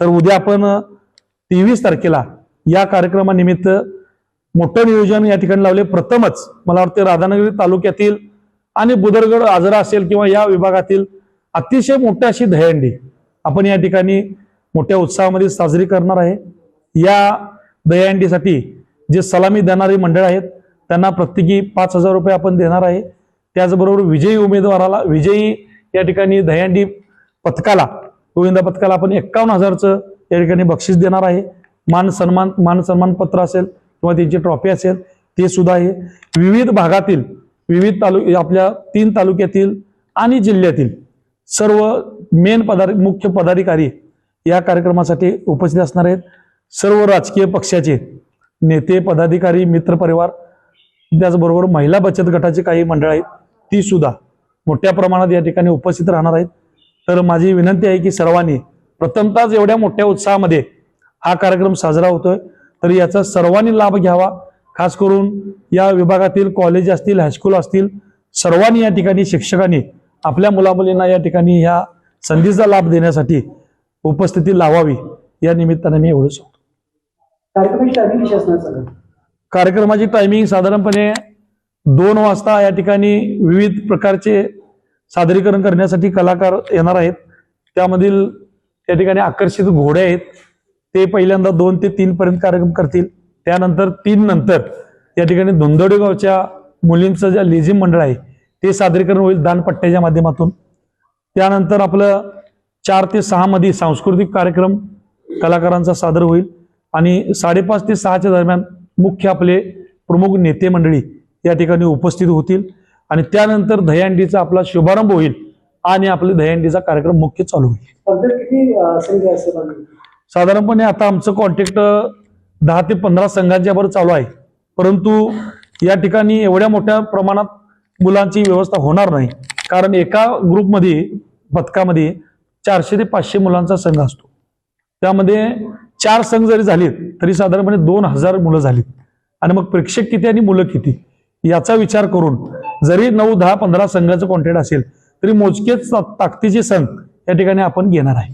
तर उद्या आपण तेवीस तारखेला या कार्यक्रमानिमित्त मोठं नियोजन या ठिकाणी लावले. प्रथमच मला वाटतं राधानगरी तालुक्यातील आणि बुदरगड आजरा असेल किंवा या विभागातील अतिशय मोठी अशी दहंडी आपण या ठिकाणी मोठ्या उत्साहामध्ये साजरी करणार आहे. या दहंडीसाठी जे सलामी देणारी मंडळ आहेत त्यांना प्रत्येकी पाच हजार रुपये आपण देणार आहे. त्याचबरोबर विजयी उमेदवाराला विजयी या ठिकाणी दहंडी पथकाला गोविंदा पथकाला आपण एक्कावन्न हजारचं या ठिकाणी बक्षीस देणार आहे. मान सन्मान मान सन्मान पत्र असेल किंवा त्यांची ट्रॉफी असेल ते सुद्धा आहे. विविध भागातील विविध तालु आपल्या तीन तालुक्यातील आणि जिल्ह्यातील सर्व मेन पदार मुख्य पदाधिकारी या कार्यक्रमासाठी उपस्थित असणार आहेत. सर्व राजकीय पक्षाचे नेते पदाधिकारी मित्रपरिवार त्याचबरोबर महिला बचत गटाचे काही मंडळ आहेत ती सुद्धा मोठ्या प्रमाणात या ठिकाणी उपस्थित राहणार आहेत. तर माझी विनंती आहे की सर्वांनी प्रथमतःच एवढ्या मोठ्या उत्साहामध्ये हा कार्यक्रम साजरा होतोय. तर याचा सर्वांनी लाभ घ्यावा. खास करून या विभागातील कॉलेज असतील हायस्कूल असतील सर्वांनी या ठिकाणी शिक्षकांनी आपल्या मुलामुलींना या ठिकाणी ह्या संधीचा लाभ देण्यासाठी उपस्थिती लावावी. या निमित्ताने मी एवढं सांगतो. कार्यक्रमाची टायमिंग साधारणपणे दोन वाजता या ठिकाणी विविध प्रकारचे सादरीकरण करण्यासाठी कलाकार येणार आहेत. त्यामधील त्या ठिकाणी आकर्षित घोडे आहेत. ते पहिल्यांदा दोन ते तीन पर्यंत कार्यक्रम करतील. त्यानंतर तीन नंतर या ठिकाणी धुंदोडेगावच्या मुलींचं जे लेझिम मंडळ आहे ते सादरीकरण होईल दानपट्ट्याच्या माध्यमातून. त्यानंतर आपलं चार ते सहा मध्ये सांस्कृतिक कार्यक्रम कलाकारांचा सादर होईल. आणि साडेपाच ते सहाच्या दरम्यान मुख्य आपले प्रमुख नेते मंडळी या ठिकाणी उपस्थित होतील. आणि त्यानंतर दहीहंडीचा आपला शुभारंभ होईल आणि आपले दहीहंडीचा कार्यक्रम मुख्य चालू होईल. साधारणपणे आता आमचं कॉन्टॅक्ट दहा ते पंधरा संघांच्या वर चालू आहे. परंतु या ठिकाणी एवढ्या मोठ्या प्रमाणात मुलांची व्यवस्था होणार नाही. कारण एका ग्रुपमध्ये पथकामध्ये चारशे ते पाचशे मुलांचा संघ असतो. त्यामध्ये चार संघ जरी झाले तरी साधारणपणे दोन हजार मुलं झालीत. आणि मग प्रेक्षक किती आणि मुलं किती? याचा विचार करून जरी नऊ दहा पंधरा संघाचं कॉन्ट्रॅक्ट असेल तरी मोजकेच ताकदीचे संघ या ठिकाणी आपण घेणार आहे.